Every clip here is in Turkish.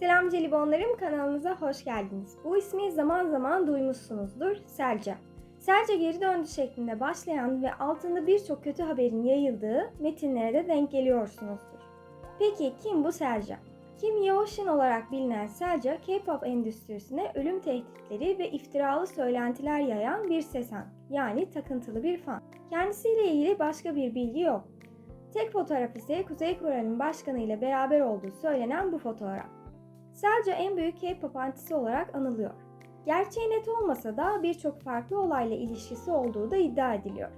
Selam Jelibonlarım kanalımıza hoş geldiniz. Bu ismi zaman zaman duymuşsunuzdur. Selca. Selca geri döndü şeklinde başlayan ve altında birçok kötü haberin yayıldığı metinlere de denk geliyorsunuzdur. Peki kim bu Selca? Kim Yeoshin olarak bilinen Selca, K-pop endüstrisine ölüm tehditleri ve iftiralı söylentiler yayan bir sesan, yani takıntılı bir fan. Kendisiyle ilgili başka bir bilgi yok. Tek fotoğraf ise Kuzey Kore'nin başkanı ile beraber olduğu söylenen bu fotoğraf. Selca en büyük K-pop antisi olarak anılıyor. Gerçeği net olmasa da birçok farklı olayla ilişkisi olduğu da iddia ediliyor.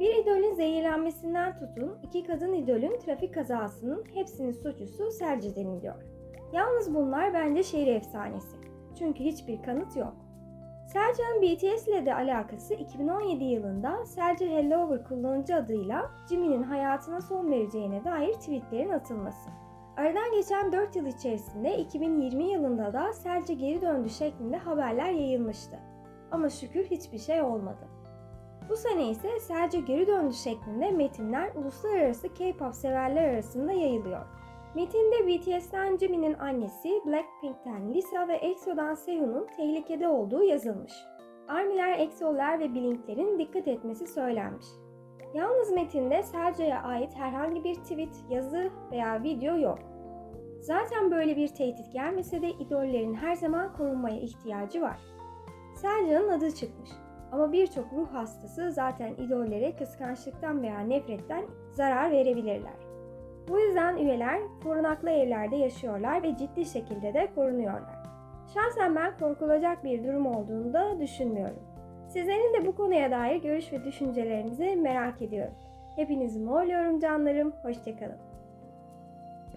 Bir idolün zehirlenmesinden tutun, iki kadın idolün trafik kazasının hepsinin suçlusu Selca deniliyor. Yalnız bunlar bence şehir efsanesi. Çünkü hiçbir kanıt yok. Selca'nın BTS ile de alakası 2017 yılında Selca Hellover kullanıcı adıyla Jimin'in hayatına son vereceğine dair tweetlerin atılması. Aradan geçen 4 yıl içerisinde 2020 yılında da Selca geri döndü şeklinde haberler yayılmıştı. Ama şükür hiçbir şey olmadı. Bu sene ise Selca geri döndü şeklinde metinler uluslararası K-pop severler arasında yayılıyor. Metinde BTS'ten Jimin'in annesi, Blackpink'ten Lisa ve EXO'dan Sehun'un tehlikede olduğu yazılmış. Armiler, EXO'lar ve Blink'lerin dikkat etmesi söylenmiş. Yalnız metinde Selca'ya ait herhangi bir tweet, yazı veya video yok. Zaten böyle bir tehdit gelmese de idollerin her zaman korunmaya ihtiyacı var. Selca'nın adı çıkmış. Ama birçok ruh hastası zaten idollere kıskançlıktan veya nefretten zarar verebilirler. Bu yüzden üyeler korunaklı evlerde yaşıyorlar ve ciddi şekilde de korunuyorlar. Şahsen ben korkulacak bir durum olduğunu da düşünmüyorum. Sizlerin de bu konuya dair görüş ve düşüncelerinizi merak ediyorum. Hepinizi morluyorum canlarım. Hoşçakalın.